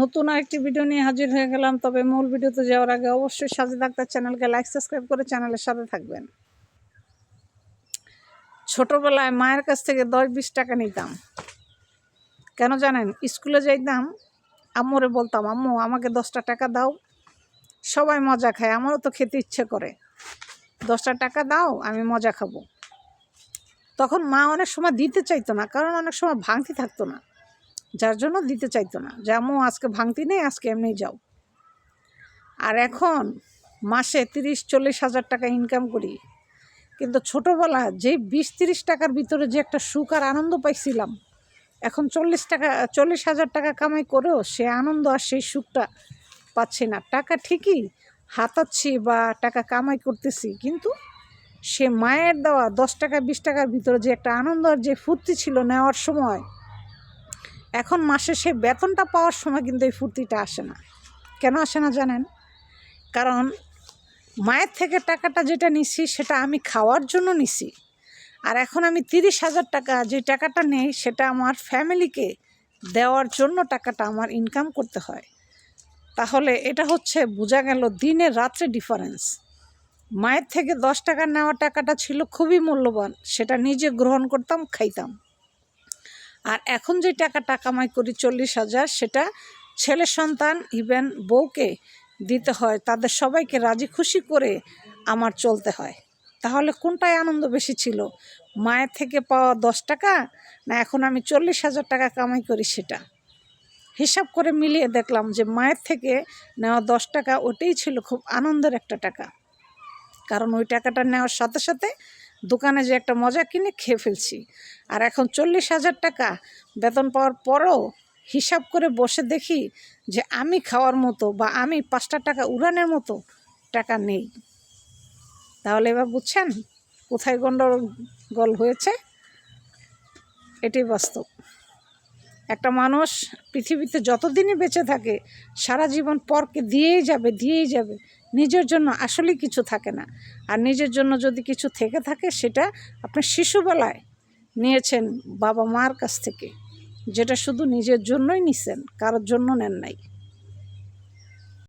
নতুন আরেকটি ভিডিও নিয়ে হাজির হয়ে গেলাম। তবে মূল ভিডিওতে যাওয়ার আগে অবশ্যই সাজে ডাক্তার চ্যানেলকে লাইক সাবস্ক্রাইব করে চ্যানেলের সাথে থাকবেন। ছোটোবেলায় মায়ের কাছ থেকে দশ বিশ টাকা নিতাম। কেন জানেন? স্কুলে যাইতাম, আম্মুরে বলতাম, আম্মু, আমাকে দশটা টাকা দাও। সবাই মজা খায়, আমারও তো খেতে ইচ্ছে করে। দশটা টাকা দাও, আমি মজা খাব। তখন মা অনেক সময় দিতে চাইতো না, কারণ অনেক সময় ভাঙতি থাকতো না। যার জন্য দিতে চাইতো না। যে, আম্মু, আজকে ভাঙতি নেই, আজকে এমনি যাও। আর এখন মাসে তিরিশ, চল্লিশ হাজার টাকা ইনকাম করি। কিন্তু ছোটোবেলা যে, বিশ, তিরিশ টাকার ভিতরে যে, একটা সুখ আর আনন্দ পাইছিলাম, এখন চল্লিশ টাকা, চল্লিশ হাজার টাকা কামাই করেও সে আনন্দ আর সেই সুখটা পাচ্ছি না। টাকা ঠিকই হাতাচ্ছি বা টাকা কামাই করতেছি, কিন্তু সে মায়ের দেওয়া দশ টাকা, বিশ টাকার ভিতরে যে, একটা আনন্দ আর যে, ফুর্তি ছিল নেওয়ার সময় এখন মাসে সে বেতনটা পাওয়ার সময় কিন্তু এই ফুর্তিটা আসে না। কেন আসে না জানেন? কারণ মায়ের থেকে টাকাটা যেটা নিছি, সেটা আমি খাওয়ার জন্য নিছি। আর এখন আমি তিরিশ হাজার টাকা যে টাকাটা নেই, সেটা আমার ফ্যামিলিকে দেওয়ার জন্য টাকাটা আমার ইনকাম করতে হয়। তাহলে এটা হচ্ছে, বোঝা গেল দিনে রাত্রে ডিফারেন্স মায়ের থেকে দশ টাকা নেওয়া টাকাটা ছিল খুবই মূল্যবান, সেটা নিজে গ্রহণ করতাম, খাইতাম। আর এখন যে টাকাটা কামাই করি চল্লিশ হাজার, সেটা ছেলে সন্তান ইভেন বউকে দিতে হয়, তাদের সবাইকে রাজি খুশি করে আমার চলতে হয়। তাহলে কোনটায় আনন্দ বেশি ছিল? মায়ের থেকে পাওয়া দশ টাকা না এখন আমি চল্লিশ হাজার টাকা কামাই করি সেটা? হিসাব করে মিলিয়ে দেখলাম যে মায়ের থেকে নেওয়া দশ টাকা ওটাই ছিল খুব আনন্দের একটা টাকা। কারণ ওই টাকাটা নেওয়ার সাথে সাথে দোকানে যে একটা মজা কিনে খেয়ে ফেলছি। আর এখন চল্লিশ হাজার টাকা বেতন পাওয়ার পরও হিসাব করে বসে দেখি যে আমি খাওয়ার মতো বা আমি পাঁচটা টাকা উড়ানের মতো টাকা নেই। তাহলে এবার বুঝছেন কোথায় গণ্ডগোল হয়েছে? এটি বাস্তব। একটা মানুষ পৃথিবীতে যতদিনই বেঁচে থাকে, সারা জীবন পরকে দিয়েই যাবে দিয়েই যাবে। নিজের জন্য আসলে কিছু থাকে না। আর নিজের জন্য যদি কিছু থেকে থাকে, সেটা আপনি শিশুবেলায় নিয়েছেন বাবা মার কাছ থেকে, যেটা শুধু নিজের জন্যই নিছেন, কারোর জন্য নেন নাই।